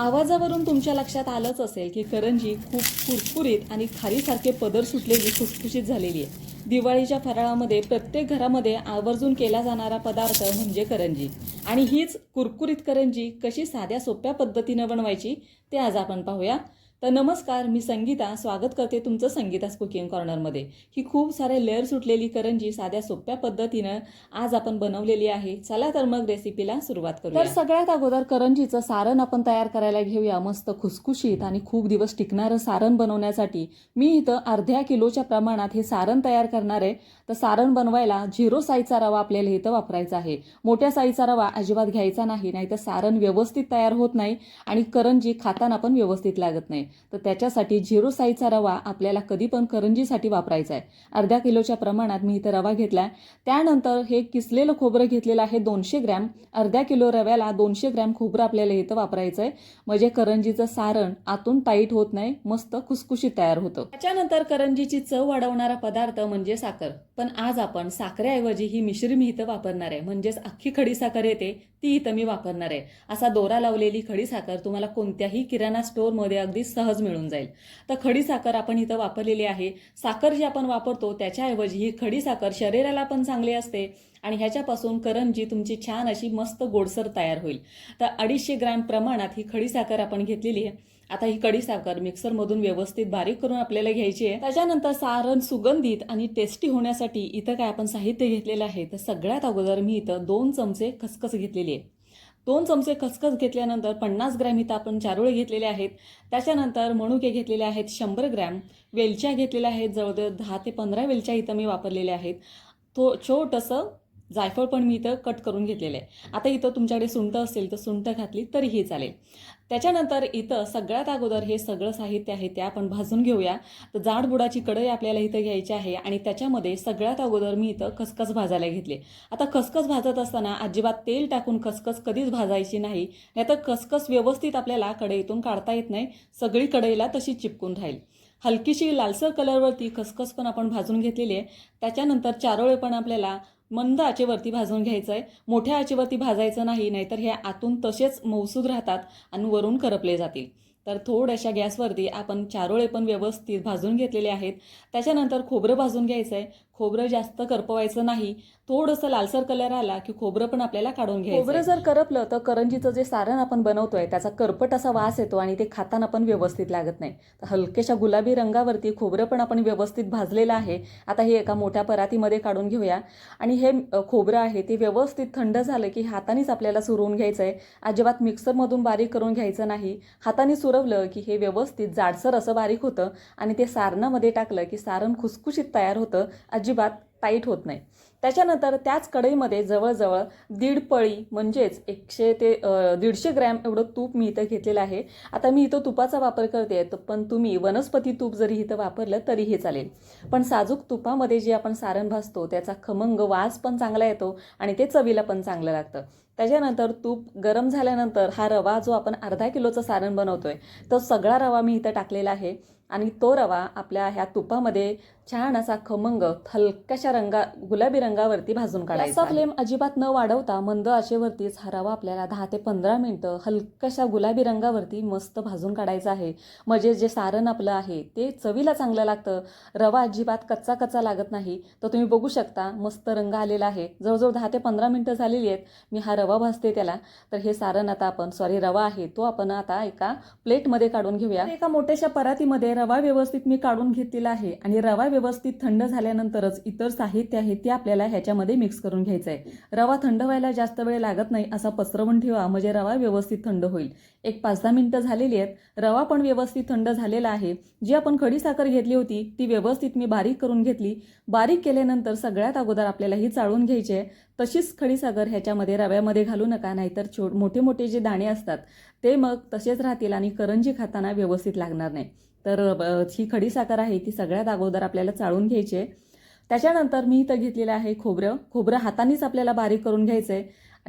आवाजावरून तुमच्या लक्षात आलंच असेल की करंजी खूप कुरकुरीत आणि खारीसारखे पदर सुटलेली खुसखुशीत झालेली आहे. दिवाळीच्या फराळामध्ये प्रत्येक घरामध्ये आवर्जून केला जाणारा पदार्थ म्हणजे करंजी. आणि हीच कुरकुरीत करंजी कशी साध्या सोप्या पद्धतीनं बनवायची ते आज आपण पाहूया. तर नमस्कार मी संगीता. स्वागत करते तुमचं संगीताच कुकिंग कॉर्नरमध्ये ही खूप सारे लेअर सुटलेली करंजी साध्या सोप्या पद्धतीनं आज आपण बनवलेली आहे. चला तर मग रेसिपीला सुरुवात करू तर सगळ्यात अगोदर करंजीचं सारण आपण तयार करायला घेऊया. मस्त खुसखुशीत आणि खूप दिवस टिकणारं सारण बनवण्यासाठी. मी इथं अर्ध्या किलोच्या प्रमाणात हे सारण तयार करणार आहे. तर सारण बनवायला झिरो साईजचा रवा आपल्याला इथं वापरायचा आहे. मोठ्या साईजचा रवा अजिबात घ्यायचा नाही नाहीतर सारण व्यवस्थित तयार होत नाही आणि करंजी खाताना पण व्यवस्थित लागत नाही. तर त्याच्यासाठी झिरो साईजचा रवा आपल्याला कधी पण करंजीसाठी वापरायचा आहे. अर्ध्या किलोच्या प्रमाणात मी इथं रवा घेतला आहे त्यानंतर हे किसलेलं खोबरं घेतलेलं आहे दोनशे ग्रॅम. अर्ध्या किलो रव्याला दोनशे ग्रॅम खोबरं आपल्याला इथं वापरायचं आहे. म्हणजे करंजीचं सारण आतून टाईट होत नाही मस्त खुसखुशीत तयार होतं. त्याच्यानंतर करंजीची चव वाढवणारा पदार्थ म्हणजे साखर. पण आज आपण साखरेऐवजी ही मिश्री मी इथं वापरणार आहे. म्हणजेच अख्खी खडी साखर येते ती इथं मी वापरणार आहे. असा दोरा लावलेली खडी साखर तुम्हाला कोणत्याही किराणा स्टोअरमध्ये अगदी सहज मिळून जाईल. तर खडी साखर आपण इथं वापरलेली आहे. साखर जी आपण वापरतो त्याच्याऐवजी ही खडी साखर शरीराला पण चांगली असते आणि ह्याच्यापासून करंजी तुमची छान अशी मस्त गोडसर तयार होईल. तर अडीचशे ग्रॅम प्रमाणात ही खडी साखर आपण घेतलेली आहे. आता ही कडी साखर मिक्सरमधून व्यवस्थित बारीक करून आपल्याला घ्यायची आहे. त्याच्यानंतर सारण सुगंधित आणि टेस्टी होण्यासाठी इथं काय आपण साहित्य घेतलेलं आहे तर सगळ्यात अगोदर मी इथं दोन चमचे खसखस घेतलेली आहे. दोन चमचे खसखस घेतल्यानंतर पन्नास ग्रॅम इथं आपण चारोळे घेतलेले आहेत. त्याच्यानंतर मणुके घेतलेले आहेत शंभर ग्रॅम. वेलच्या घेतलेल्या आहेत जवळजवळ दहा ते पंधरा वेलच्या इथं मी वापरलेल्या आहेत. तो छोटंसं जायफळ पण मी इथं कट करून घेतलेलं आहे. आता इथं तुमच्याकडे सुंठ असेल तर सुंठ घातली तरीही चालेल. त्याच्यानंतर इथं सगळ्यात अगोदर हे सगळं साहित्य आहे ते आपण भाजून घेऊया. तर जाडबुडाची कढई आपल्याला इथं घ्यायची आहे आणि त्याच्यामध्ये सगळ्यात अगोदर मी इथं खसखस भाजायला घेतले. आता खसखस भाजत असताना अजिबात तेल टाकून खसखस कधीच भाजायची नाही. नाहीतर खसखस व्यवस्थित आपल्याला कढईतून काढता येत नाही. सगळी कढईला तशी चिपकून राहील. हलकीशी लालसर कलरवरती खसखस पण आपण भाजून घेतलेली आहे. त्याच्यानंतर चारोळे पण आपल्याला मंद आचेवरती भाजून घ्यायचं आहे मोठ्या आचेवरती भाजायचं नाही नाहीतर हे आतून तसेच मौसूद राहतात आणि वरून करपले जातील. तर थोड्याशा गॅसवरती आपण चारोळे पण व्यवस्थित भाजून घेतलेले आहेत. त्याच्यानंतर खोबरं भाजून घ्यायचं आहे खोबरं जास्त करपवायचं नाही थोडंसं लालसर कलर आला की खोबरं पण आपल्याला काढून घ्यायचं खोबरं जर करपलं तर करंजीचं जे सारण आपण बनवतोय त्याचा करपट असा वास येतो आणि ते खाताना पण व्यवस्थित लागत नाही. तर हलकेशा गुलाबी रंगावरती खोबरं पण आपण व्यवस्थित भाजलेलं आहे. आता हे एका मोठ्या परातीमध्ये काढून घेऊया. आणि हे खोबरं आहे ते व्यवस्थित थंड झालं की हातानेच आपल्याला सुरवून घ्यायचं आहे अजिबात मिक्सरमधून बारीक करून घ्यायचं नाही. हाताने सुरवलं की हे व्यवस्थित जाडसर असं बारीक होतं आणि ते सारणामध्ये टाकलं की सारण खुसखुशीत तयार होतं. अजिबात टाईट होत नाही. त्याच्यानंतर त्याच कढईमध्ये जवळजवळ दीड पळी म्हणजेच एकशे ते दीडशे ग्रॅम एवढं तूप मी इथं घेतलेलं आहे. आता मी इथं तुपाचा वापर करते तर पण तुम्ही वनस्पती तूप जरी इथं वापरलं तरीही चालेल. पण साजूक तुपामध्ये जे आपण सारण भाजतो त्याचा खमंग वास पण चांगला येतो आणि ते चवीला पण चांगलं लागतं. त्याच्यानंतर तूप गरम झाल्यानंतर हा रवा जो आपण अर्धा किलोचं सारण बनवतोय तो सगळा रवा मी इथं टाकलेला आहे. आणि तो रवा आपल्या ह्या तुपामध्ये छान असा खमंग हलक्याशा रंगा गुलाबी रंगावरती भाजून काढायचा फ्लेम अजिबात न वाढवता मंद आचेवरतीच हा रवा आपल्याला दहा ते पंधरा मिनिटं हलक्याशा गुलाबी रंगावरती मस्त भाजून काढायचा आहे. म्हणजे जे सारण आपलं आहे ते चवीला चांगलं लागतं. रवा अजिबात कच्चा कच्चा लागत नाही. तर तुम्ही बघू शकता मस्त रंग आलेला आहे. जवळजवळ दहा ते पंधरा मिनिटं झालेली आहेत. मी हा रवा भाजते त्याला. तर हे सारण आता आपण सॉरी रवा आहे तो आपण आता एका प्लेटमध्ये काढून घेऊया. एका मोठ्याशा परातीमध्ये रवा व्यवस्थित मी काढून घेतलेला आहे. आणि रवा व्यवस्थित थंड झाल्यानंतरच इतर साहित्य आहे ते आपल्याला ह्याच्यामध्ये मिक्स करून घ्यायचं आहे रवा थंड व्हायला जास्त वेळ लागत नाही असा पसरवून ठेवा म्हणजे रवा व्यवस्थित थंड होईल. एक पाच दहा मिनिटं झालेली आहेत. रवा पण व्यवस्थित थंड झालेला आहे. जी आपण खडी साखर घेतली होती ती व्यवस्थित मी बारीक करून घेतली. बारीक केल्यानंतर सगळ्यात अगोदर आपल्याला ही चाळून घ्यायची आहे. तशीच खडीसागर ह्याच्यामध्ये रव्यामध्ये घालू नका नाहीतर छो मोठे मोठे जे दाणे असतात ते मग तसेच राहतील आणि करंजी खाताना व्यवस्थित लागणार नाही. तर ही खडी साखर आहे ती सगळ्यात अगोदर आपल्याला चाळून घ्यायची आहे. त्याच्यानंतर मी इथं घेतलेलं आहे खोबरं. खोबरं हातानेच आपल्याला बारीक करून घ्यायचं आहे.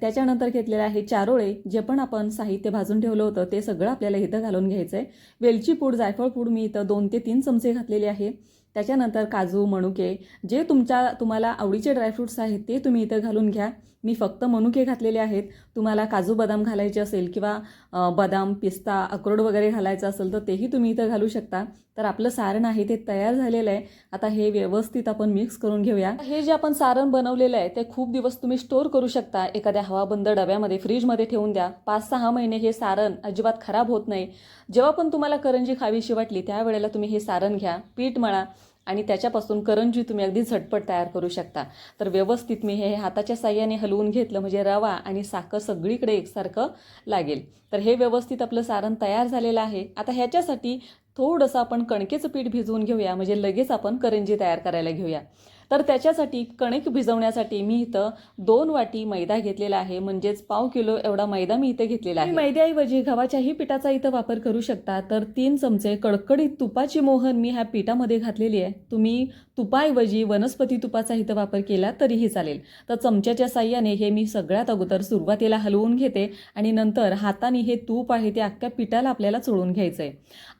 त्याच्यानंतर घेतलेलं आहे चारोळे जे पण आपण साहित्य भाजून ठेवलं होतं ते सगळं आपल्याला इथं घालून घ्यायचं आहे. वेलची पूड जायफळ पूड मी इथं दोन ते तीन चमचे घातलेले आहे. त्याच्यानंतर काजू मणुके जे तुमच्या तुम्हाला आवडीचे ड्रायफ्रूट्स आहेत ते तुम्ही इथं घालून घ्या. मी फक्त मनुके घातलेले आहेत. तुम्हाला काजू बदाम घालायचे असेल किंवा बदाम पिस्ता अक्रोड वगैरे घालायचं असेल तर तेही तुम्ही इथं घालू शकता. तर आपलं सारण आहे ते तयार झालेलं आहे. आता हे व्यवस्थित आपण मिक्स करून घेऊया. हे जे आपण सारण बनवलेलं आहे ते खूप दिवस तुम्ही स्टोर करू शकता. एखाद्या हवाबंद डब्यामध्ये फ्रीजमध्ये ठेवून द्या. पाच सहा महिने हे सारण अजिबात खराब होत नाही. जेव्हा पण तुम्हाला करंजी खावीशी वाटली त्यावेळेला तुम्ही हे सारण घ्या. पीठ मळा. आणि त्याच्यापासून करंजी तुम्ही अगदी झटपट तयार करू शकता. तर व्यवस्थित मी हे हाताच्या साह्याने हलवून घेतलं म्हणजे रवा आणि साखर सगळीकडे एकसारखं लागेल. तर हे व्यवस्थित आपलं सारण तयार झालेलं आहे. आता ह्याच्यासाठी थोडंसं आपण कणकेचं पीठ भिजवून घेऊया म्हणजे लगेच आपण करंजी तयार करायला घेऊया. तर त्याच्यासाठी कणिक भिजवण्यासाठी मी इथं दोन वाटी मैदा घेतलेला आहे. म्हणजेच पाव किलो एवढा मैदा मी इथे घेतलेला आहे. मैद्याऐवजी गव्हाच्याही पिठाचा इथं वापर करू शकता. तर तीन चमचे कडकडीत तुपाची मोहन मी ह्या पिठामध्ये घातलेली आहे. तुम्ही तुपाऐवजी वनस्पती तुपाचा इथं वापर केला तरीही चालेल. तर चमच्याच्या साह्याने हे मी सगळ्यात अगोदर सुरुवातीला हलवून घेते आणि नंतर हाताने हे तूप आहे ते अख्ख्या पिठाला आपल्याला चोळून घ्यायचं आहे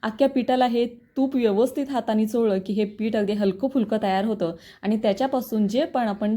अख्ख्या पिठाला हे तूप व्यवस्थित हाताने चोळलं की हे पीठ अगदी हलकं फुलकं तयार होतं. आणि त्याच्यापासून जे पण आपण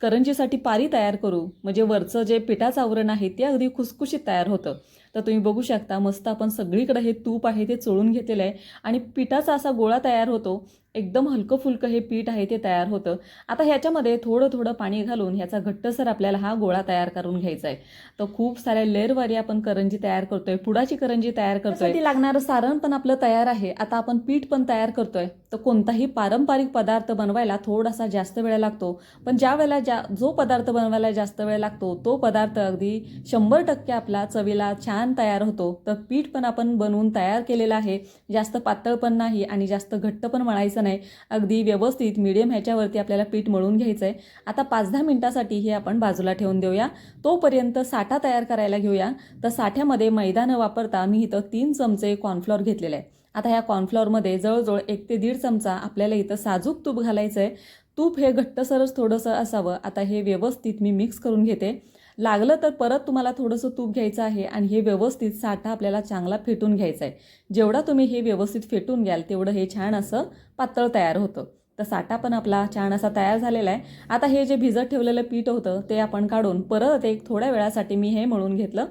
करंजीसाठी पारी तयार करू म्हणजे वरचं जे पिठाचं आवरण आहे ते अगदी खुसखुशीत तयार होतं. तर तुम्ही बघू शकता मस्त आपण सगळीकडे हे तूप आहे ते चोळून घेतलेलं आहे. आणि पिठाचा असा गोळा तयार होतो एकदम हलकं फुलकं हे पीठ आहे ते तयार होतं. आता ह्याच्यामध्ये थोडं थोडं पाणी घालून ह्याचा घट्टसर आपल्याला हा गोळा तयार करून घ्यायचा आहे तर खूप साऱ्या लेअरवारी आपण करंजी तयार करतोय पुडाची करंजी तयार करतोय. ती लागणारं सारण पण आपलं तयार आहे. आता आपण पीठ पण तयार करतोय. तर कोणताही पारंपरिक पदार्थ बनवायला थोडासा जास्त वेळ लागतो. पण ज्या वेळेला ज्या जो पदार्थ बनवायला जास्त वेळ लागतो तो पदार्थ अगदी शंभर टक्के आपला चवीला छान तयार होतो. तर पीठ पण आपण बनवून तयार केलेलं आहे. जास्त पातळ पण नाही आणि जास्त घट्ट पण मळायचं नाही. अगदी व्यवस्थित मिडियम ह्याच्यावरती आपल्याला पीठ मळून घ्यायचं आहे आता पाच दहा मिनटासाठी हे आपण बाजूला ठेवून देऊया. तोपर्यंत साठा तयार करायला घेऊया. तर साठ्यामध्ये मैदा न वापरता मी इथं तीन चमचे कॉर्नफ्लॉर घेतलेले आहे. आता ह्या कॉर्नफ्लॉरमध्ये जवळजवळ एक ते दीड चमचा आपल्याला इथं साजूक तूप घालायचं आहे तूप हे घट्टसरच थोडंसं असावं. आता हे व्यवस्थित मी मिक्स करून घेते. लागलं तर परत तुम्हाला थोडंसं तूप घ्यायचं आहे आणि हे व्यवस्थित साठा आपल्याला चांगला फेटून घ्यायचा आहे. जेवढा तुम्ही हे व्यवस्थित फेटून घ्याल तेवढं हे छान असं पातळ तयार होतं. तर साठा पण आपला छान असा तयार झालेला आहे. आता हे जे भिजत ठेवलेलं पीठ होतं ते आपण काढून परत एक थोड्या वेळासाठी मी हे मळून घेतलं.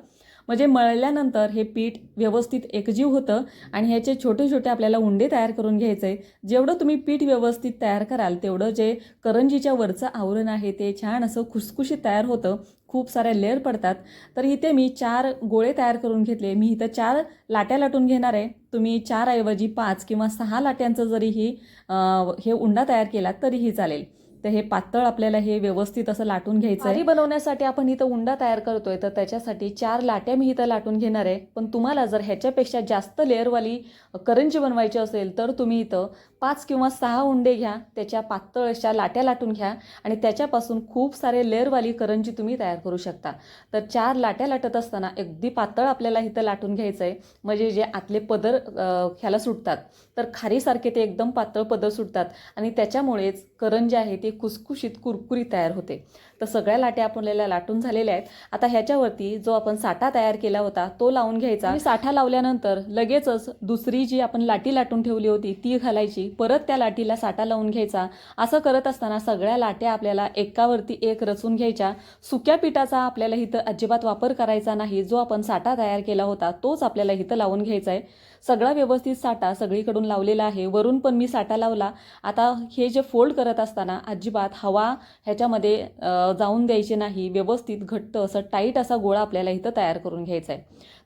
म्हणजे मळल्यानंतर हे पीठ व्यवस्थित एकजीव होतं आणि ह्याचे छोटे छोटे आपल्याला उंडे तयार करून घ्यायचे. जेवढं तुम्ही पीठ व्यवस्थित तयार कराल तेवढं जे करंजीच्या वरचं आवरण आहे ते छान असं खुसखुशीत तयार होतं. खूप साऱ्या लेअर पडतात. तर इथे मी चार गोळे तयार करून घेतले. मी इथं चार लाट्या लाटून घेणार आहे. तुम्ही चार ऐवजी पाच किंवा सहा लाट्यांचं जरीही हे उंडा तयार केला तरीही चालेल. तर हे पातळ आपल्याला हे व्यवस्थित असं लाटून घ्यायचं आहे बनवण्यासाठी आपण इथं उंडा तयार करतोय तर त्याच्यासाठी चार लाट्या मी इथं लाटून घेणार आहे. पण तुम्हाला जर ह्याच्यापेक्षा जास्त लेअरवाली करंजी बनवायची असेल तर तुम्ही इथं पाच किंवा सहा उंडे घ्या त्याच्या पातळ अशा लाट्या लाटून घ्या आणि त्याच्यापासून खूप सारे लेअरवाली करंजी तुम्ही तयार करू शकता. तर चार लाट्या लाटत असताना अगदी पातळ आपल्याला इथं लाटून घ्यायचं आहे म्हणजे जे आतले पदर ह्याला सुटतात. तर खारीसारखे ते एकदम पातळ पदर सुटतात. आणि त्याच्यामुळेच करंजी आहे ते खुसखुशीत कुरकुरी तयार होते. तर सगळ्या लाट्या आपल्याला लाटून झालेल्या आहेत. आता ह्याच्यावरती जो आपण साठा तयार केला होता तो लावून घ्यायचा. आणि साठा लावल्यानंतर लगेचच दुसरी जी आपण लाटी लाटून ठेवली होती ती घालायची. परत त्या लाटीला साठा लावून घ्यायचा. असं करत असताना सगळ्या लाट्या आपल्याला एकावरती एक रचून घ्यायच्या. सुक्या पिठाचा आपल्याला इथं अजिबात वापर करायचा नाही. जो आपण साठा तयार केला होता तोच आपल्याला इथं लावून घ्यायचा आहे. सगळा व्यवस्थित साठा सगळीकडून लावलेला आहे. वरून पण मी साठा लावला. आता हे जे फोल्ड करत असताना अजिबात हवा ह्याच्यामध्ये जाऊन द्यायचे नाही व्यवस्थित घट्ट असं टाईट असा गोळा आपल्याला इथं तयार करून घ्यायचा आहे.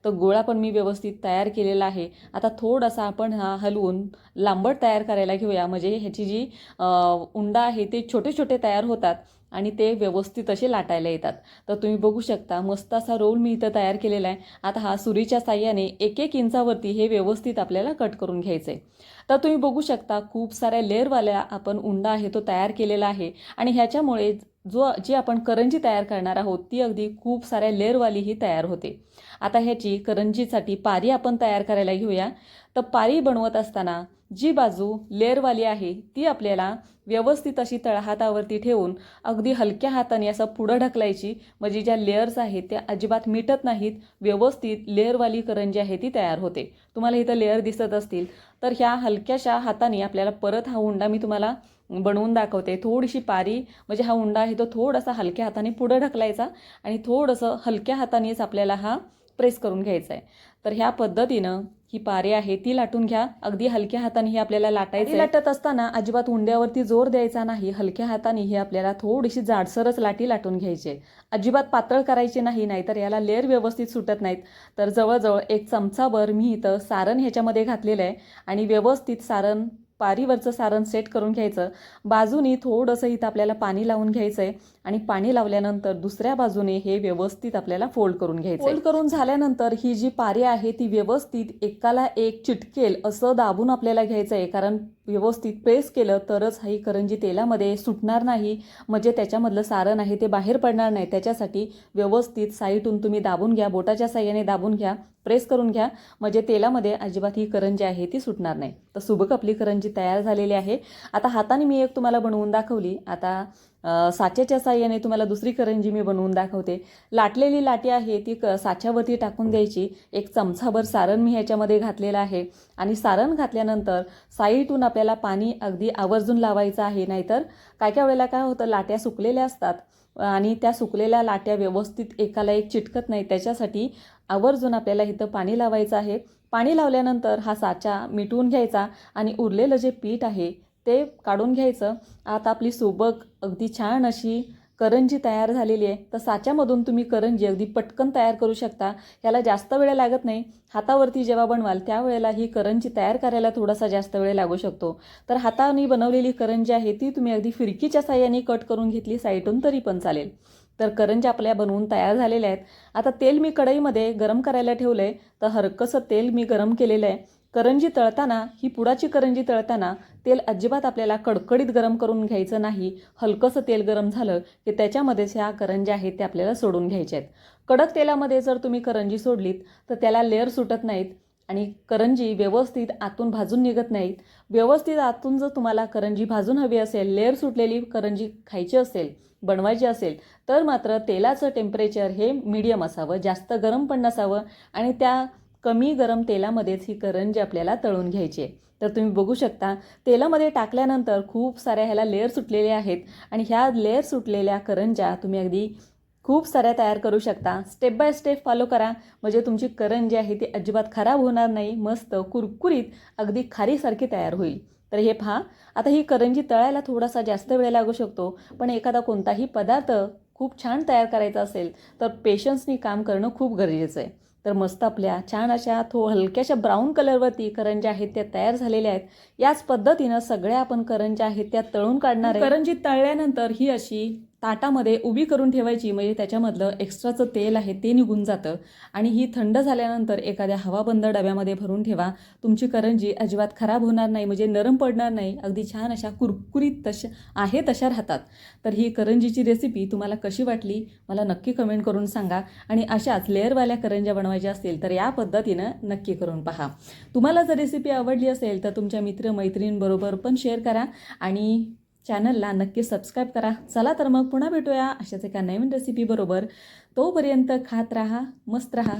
तर गोळा पण मी व्यवस्थित तयार केलेला आहे. आता थोडासा आपण हा हलवून लांबट तयार करायला घेऊया. म्हणजे ह्याची जी उंडा आहे ते छोटे छोटे तयार होतात आणि ते व्यवस्थित असे लाटायला येतात. तर तुम्ही बघू शकता मस्त असा रोल मी इथं तयार केलेला आहे. आता हा सुरीच्या साह्याने एक एक इंचावरती हे व्यवस्थित आपल्याला कट करून घ्यायचं आहे तर तुम्ही बघू शकता खूप साऱ्या लेअरवाल्या आपण उंडा आहे तो तयार केलेला आहे. आणि ह्याच्यामुळे जो जी आपण करंजी तयार करणार आहोत ती अगदी खूप साऱ्या लेअरवालीही तयार होते. आता ह्याची करंजीसाठी पारी आपण तयार करायला घेऊया. तर पारी बनवत असताना जी बाजू लेअरवाली आहे ती आपल्याला व्यवस्थित अशी तळहातावरती ठेवून अगदी हलक्या हाताने असं पुढं ढकलायची म्हणजे ज्या लेअर्स आहेत त्या अजिबात मिटत नाहीत व्यवस्थित लेअरवाली करंजी आहे ती तयार होते. तुम्हाला इथं लेअर दिसत असतील तर ह्या हलक्याशा हाताने आपल्याला परत हा हुंडा मी तुम्हाला बनवून दाखवते. थोडीशी पारी म्हणजे हा उंडा आहे तो थोडासा हलक्या हाताने पुढं ढकलायचा आणि थोडंसं हलक्या हातानेच आपल्याला हा प्रेस करून घ्यायचा आहे तर ह्या पद्धतीनं ही पारे आहे ती लाटून घ्या. अगदी हलक्या हाताने ही आपल्याला लाटायची लाटत असताना अजिबात उंड्यावरती जोर द्यायचा नाही. हलक्या हाताने ही आपल्याला थोडीशी जाडसरच लाटी लाटून घ्यायची. अजिबात पातळ करायची नाही नाहीतर याला लेअर व्यवस्थित सुटत नाहीत. तर जवळजवळ एक चमचाभर मी इथं सारण ह्याच्यामध्ये घातलेलं आहे आणि व्यवस्थित सारण पारीवरचं सारण सेट करून घ्यायचं. बाजूनी थोडंसं इथं आपल्याला पाणी लावून घ्यायचं आहे आणि पाणी लावल्यानंतर दुसऱ्या बाजूने हे व्यवस्थित आपल्याला फोल्ड करून घ्यायचं फोल्ड करून झाल्यानंतर ही जी पारी आहे ती व्यवस्थित एकाला एक चिटकेल असं दाबून आपल्याला घ्यायचं आहे कारण व्यवस्थित प्रेस केलं तरच ही करंजी तेलामध्ये सुटणार नाही. म्हणजे त्याच्यामधलं सारण आहे ते बाहेर पडणार नाही. त्याच्यासाठी व्यवस्थित साईटून तुम्ही दाबून घ्या बोटाच्या साह्याने दाबून घ्या प्रेस करून घ्या. म्हणजे तेलामध्ये अजिबात ही करंजी आहे ती सुटणार नाही. तर सुबक आपली करंजी तयार झालेली आहे. आता हाताने मी एक तुम्हाला बनवून दाखवली. आता साच्याच्या साह्याने तुम्हाला दुसरी करंजी मी बनवून दाखवते. लाटलेली लाटी आहे ती क साच्यावरती टाकून द्यायची. एक चमचाभर सारण मी ह्याच्यामध्ये घातलेलं आहे. आणि सारण घातल्यानंतर साईटून आपल्याला पाणी अगदी आवर्जून लावायचं आहे. नाहीतर काय काय वेळेला काय होतं लाट्या सुकलेल्या असतात. आणि त्या सुकलेल्या लाट्या व्यवस्थित एकाला एक चिटकत नाही. त्याच्यासाठी आवर्जून आपल्याला इथं पाणी लावायचं आहे. पाणी लावल्यानंतर हा साचा मिटवून घ्यायचा आणि उरलेलं जे पीठ आहे ते काढून घ्यायचं. आता आपली सोबक अगदी छान अशी करंजी तयार झालेली आहे. तर साच्यामधून तुम्ही करंजी अगदी पटकन तयार करू शकता. याला जास्त वेळ लागत नाही. हातावरती जेव्हा बनवाल त्यावेळेला ही करंजी तयार करायला थोडासा जास्त वेळ लागू शकतो. तर हाताने बनवलेली करंजी आहे ती तुम्ही अगदी फिरकीच्या साह्याने कट करून घेतली साईटून तरी पण चालेल. तर करंजी आपल्या बनवून तयार झालेल्या आहेत. आता तेल मी कढईमध्ये गरम करायला ठेवलं आहे तर हरकसं तेल मी गरम केलेलं आहे. करंजी तळताना ही पुडाची करंजी तळताना तेल अजिबात आपल्याला कडकडीत गरम करून घ्यायचं नाही. हलकंसं तेल गरम झालं की त्याच्यामध्येच ह्या करंज्या आहेत त्या आपल्याला सोडून घ्यायच्या आहेत. कडक तेलामध्ये जर तुम्ही करंजी सोडलीत तर त्याला लेअर सुटत नाहीत आणि करंजी व्यवस्थित आतून भाजून निघत नाहीत. व्यवस्थित आतून जर तुम्हाला करंजी भाजून हवी असेल लेअर सुटलेली करंजी खायची असेल बनवायची असेल तर मात्र तेलाचं टेम्परेचर हे मीडियम असावं जास्त गरम पण नसावं आणि त्या कमी गरम तेलामध्येच ही करंजी आपल्याला तळून घ्यायची आहे. तर तुम्ही बघू शकता तेलामध्ये टाकल्यानंतर खूप साऱ्या ह्याला लेअर सुटलेले आहेत आणि ह्या लेअर सुटलेल्या करंज्या तुम्ही अगदी खूप साऱ्या तयार करू शकता. स्टेप बाय स्टेप फॉलो करा. म्हणजे तुमची करंजी आहे ती अजिबात खराब होणार नाही. मस्त कुरकुरीत अगदी खारीसारखी तयार होईल. तर हे पहा. आता ही करंजी तळायला थोडासा जास्त वेळ लागू शकतो. पण एखादा कोणताही पदार्थ खूप छान तयार करायचा असेल तर पेशन्सनी काम करणं खूप गरजेचं आहे. तर मस्त आपल्या छान अशा थो हलक्याशा ब्राऊन कलरवरती करंज्या आहेत त्या तयार झालेल्या आहेत. याच पद्धतीनं सगळ्या आपण करंज्या आहेत त्या तळून काढणार आहे. करंजी तळल्यानंतर ही अशी ताटामध्ये उभी करून ठेवायची म्हणजे त्याच्यामधलं एक्स्ट्राचं तेल आहे ते निघून जातं. आणि ही थंड झाल्यानंतर एखाद्या हवाबंद डब्यामध्ये भरून ठेवा. तुमची करंजी अजिबात खराब होणार नाही म्हणजे नरम पडणार नाही. अगदी छान अशा कुरकुरीत तशा आहे तशा राहतात. तर ही करंजीची रेसिपी तुम्हाला कशी वाटली? मला नक्की कमेंट करून सांगा. आणि अशाच लेअरवाल्या करंज्या बनवायच्या असतील तर या पद्धतीनं नक्की करून पहा. तुम्हाला जर रेसिपी आवडली असेल तर तुमच्या मित्रमैत्रिणींबरोबर पण शेअर करा. आणि चॅनलला नक्की सबस्क्राईब करा. चला तर मग पुन्हा भेटूया अशाच एका नवीन रेसिपीबरोबर तोपर्यंत खात राहा मस्त राहा.